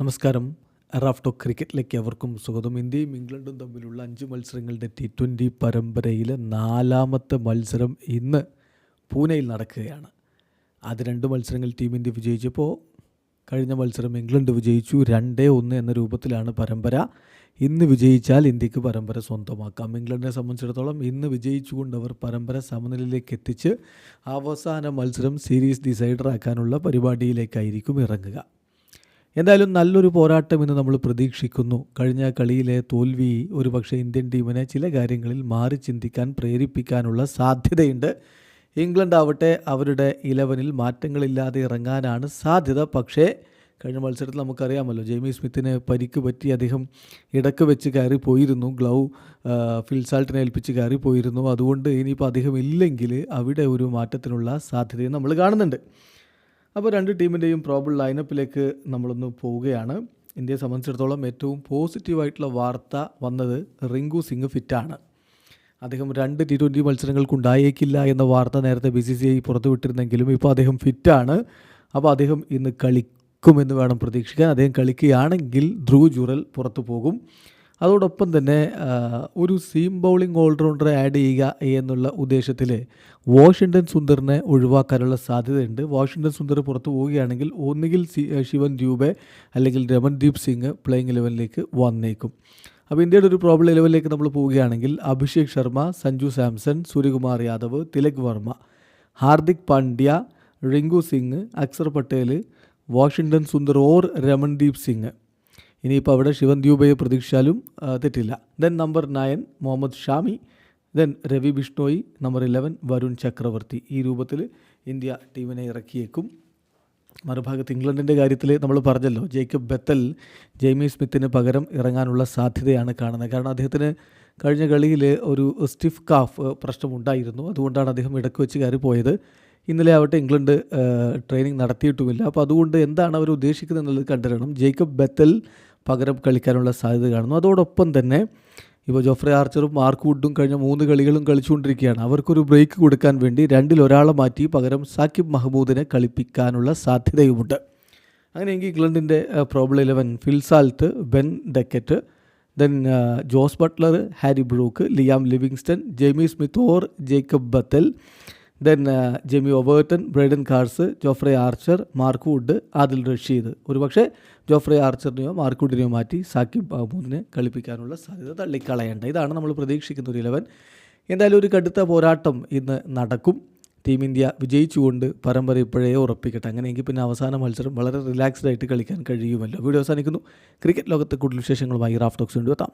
നമസ്കാരം. റാഫ്റ്റോ ക്രിക്കറ്റിലേക്ക് അവർക്കും സ്വാഗതം. ഇന്ത്യയും ഇംഗ്ലണ്ടും തമ്മിലുള്ള അഞ്ച് മത്സരങ്ങളുടെ ടി ട്വന്റി പരമ്പരയിലെ നാലാമത്തെ മത്സരം ഇന്ന് പൂനെയിൽ നടക്കുകയാണ്. ആദ്യ രണ്ട് മത്സരങ്ങൾ ടീം ഇന്ത്യ വിജയിച്ചപ്പോൾ കഴിഞ്ഞ മത്സരം ഇംഗ്ലണ്ട് വിജയിച്ചു. രണ്ടേ ഒന്ന് എന്ന രൂപത്തിലാണ് പരമ്പര. ഇന്ന് വിജയിച്ചാൽ ഇന്ത്യയ്ക്ക് പരമ്പര സ്വന്തമാക്കാം. ഇംഗ്ലണ്ടിനെ സംബന്ധിച്ചിടത്തോളം ഇന്ന് വിജയിച്ചുകൊണ്ട് അവർ പരമ്പര സമനിലയിലേക്ക് എത്തിച്ച് അവസാന മത്സരം സീരീസ് ഡിസൈഡർ ആക്കാനുള്ള പരിപാടിയിലേക്കായിരിക്കും ഇറങ്ങുക. എന്തായാലും നല്ലൊരു പോരാട്ടം ഇന്ന് നമ്മൾ പ്രതീക്ഷിക്കുന്നു. കഴിഞ്ഞ കളിയിലെ തോൽവി ഒരുപക്ഷെ ഇന്ത്യൻ ടീമിനെ ചില കാര്യങ്ങളിൽ മാറി ചിന്തിക്കാൻ പ്രേരിപ്പിക്കാനുള്ള സാധ്യതയുണ്ട്. ഇംഗ്ലണ്ട് ആവട്ടെ അവരുടെ ഇലവനിൽ മാറ്റങ്ങളില്ലാതെ ഇറങ്ങാനാണ് സാധ്യത. പക്ഷേ കഴിഞ്ഞ മത്സരത്തിൽ നമുക്കറിയാമല്ലോ ജെയ്മി സ്മിത്തിന് പരിക്ക് പറ്റി അദ്ദേഹം ഇടയ്ക്ക് വെച്ച് കയറി പോയിരുന്നു. ഗ്ലൗ ഫിൽസാൾട്ടിനെ ഏൽപ്പിച്ച് കയറി പോയിരുന്നു. അതുകൊണ്ട് ഇനിയിപ്പോൾ അദ്ദേഹം ഇല്ലെങ്കിൽ അവിടെ ഒരു മാറ്റത്തിനുള്ള സാധ്യതയും നമ്മൾ കാണുന്നുണ്ട്. അപ്പോൾ രണ്ട് ടീമിന്റെയും പ്രോബിൾ ലൈനപ്പിലേക്ക് നമ്മളൊന്ന് പോവുകയാണ്. ഇന്ത്യയെ സംബന്ധിച്ചിടത്തോളം ഏറ്റവും പോസിറ്റീവായിട്ടുള്ള വാർത്ത വന്നത് റിങ്കു സിംഗ് ഫിറ്റാണ്. അദ്ദേഹം രണ്ട് ടി ട്വന്റി മത്സരങ്ങൾക്കുണ്ടായേക്കില്ല എന്ന വാർത്ത നേരത്തെ ബി സി സി ഐ പുറത്തുവിട്ടിരുന്നെങ്കിലും ഇപ്പോൾ അദ്ദേഹം ഫിറ്റാണ്. അപ്പോൾ അദ്ദേഹം ഇന്ന് കളിക്കുമെന്ന് വേണം പ്രതീക്ഷിക്കാൻ. അദ്ദേഹം കളിക്കുകയാണെങ്കിൽ ധ്രുവ് ജുറൽ പുറത്തു പോകും. അതോടൊപ്പം തന്നെ ഒരു സീം ബൗളിംഗ് ഓൾറൗണ്ടറെ ആഡ് ചെയ്യുക എന്നുള്ള ഉദ്ദേശത്തിൽ വാഷിങ്ടൺ സുന്ദറിനെ ഒഴിവാക്കാനുള്ള സാധ്യതയുണ്ട്. വാഷിങ്ടൺ സുന്ദർ പുറത്തു പോവുകയാണെങ്കിൽ ഒന്നുകിൽ ശിവൻ ദ്യൂബെ അല്ലെങ്കിൽ രമൺദീപ് സിംഗ് പ്ലേയിങ് ഇലവനിലേക്ക് വന്നേക്കും. അപ്പോൾ ഇന്ത്യയുടെ ഒരു പ്രോബ്ലം ലെവലിലേക്ക് നമ്മൾ പോവുകയാണെങ്കിൽ അഭിഷേക് ശർമ്മ സഞ്ജു സാംസൺ സൂര്യകുമാർ യാദവ് തിലക് വർമ്മ ഹാർദിക് പാണ്ഡ്യ റിങ്കു സിംഗ് അക്സർ പട്ടേൽ വാഷിങ്ടൺ സുന്ദർ ഓർ രമൺദീപ് സിംഗ്. ഇനിയിപ്പോൾ അവിടെ ശിവൻ ദ്യൂബയെ പ്രതീക്ഷിച്ചാലും തെറ്റില്ല. Then number nine Mohammed Shami. Then Ravi Bishnoi number eleven Varun Chakravarthy. ഈ രൂപത്തിൽ ഇന്ത്യ ടീമിനെ ഇറക്കിയേക്കും. മറുഭാഗത്ത് ഇംഗ്ലണ്ടിന്റെ കാര്യത്തിൽ നമ്മൾ പറഞ്ഞല്ലോ ജേക്കബ് ബെത്തൽ ജെയ്മി സ്മിത്തിന് പകരം ഇറങ്ങാനുള്ള സാധ്യതയാണ് കാണുന്നത്. കാരണം അദ്ദേഹത്തിന് കഴിഞ്ഞ കളിയിൽ ഒരു സ്റ്റിഫ് കാഫ് പ്രശ്നമുണ്ടായിരുന്നു. അതുകൊണ്ടാണ് അദ്ദേഹം ഇടയ്ക്ക് വെച്ച് കയറി പോയത്. ഇന്നലെ ആവട്ടെ ഇംഗ്ലണ്ട് ട്രെയിനിങ് നടത്തിയിട്ടുമില്ല. അപ്പോൾ അതുകൊണ്ട് എന്താണ് അവർ ഉദ്ദേശിക്കുന്നത് എന്നുള്ളത് കണ്ടിരണം ജേക്കബ് ബെത്തൽ പകരം കളിക്കാനുള്ള സാധ്യത കാണുന്നു. അതോടൊപ്പം തന്നെ ഇപ്പോൾ ജോഫ്രി ആർച്ചറും മാർക്ക് വുഡും കഴിഞ്ഞ മൂന്ന് കളികളും കളിച്ചുകൊണ്ടിരിക്കുകയാണ്. അവർക്കൊരു ബ്രേക്ക് കൊടുക്കാൻ വേണ്ടി രണ്ടിൽ ഒരാളെ മാറ്റി പകരം സാക്കിബ് മഹ്മൂദിനെ കളിപ്പിക്കാനുള്ള സാധ്യതയുമുണ്ട്. അങ്ങനെയെങ്കിൽ ഇംഗ്ലണ്ടിന്റെ probable eleven Phil Salt Ben Duckett then Jos Buttler Harry Brook Liam Livingstone Jamie Smith or Jacob Bethell then Jamie Overton Brydon Carse Jofra Archer Mark Wood Adil Rashid ഒരുപക്ഷെ ജോഫ്രെ ആർച്ചറിനെയോ മാർക്ക് വുഡിനെയോ മാറ്റി സാക്കിബ് മഹ്മൂദിനെ കളിപ്പിക്കാനുള്ള സാധ്യത തള്ളിക്കളയേണ്ട. ഇതാണ് നമ്മൾ പ്രതീക്ഷിക്കുന്ന ഒരു Eleven എന്തായാലും ഒരു കടുത്ത പോരാട്ടം ഇന്ന് നടക്കും. ടീം ഇന്ത്യ വിജയിച്ചുകൊണ്ട് പരമ്പര ഇപ്പോഴേ ഉറപ്പിക്കട്ടെ. അങ്ങനെയെങ്കിൽ പിന്നെ അവസാന മത്സരം വളരെ റിലാക്സ്ഡ് ആയിട്ട് കളിക്കാൻ കഴിയുമല്ലോ. വീഡിയോ അവസാനിക്കുന്നു. ക്രിക്കറ്റ് ലോകത്തെ കൂടുതൽ വിശേഷങ്ങളുമായി റാഫ്റ്റോക്സ് കൊണ്ടുവെത്താം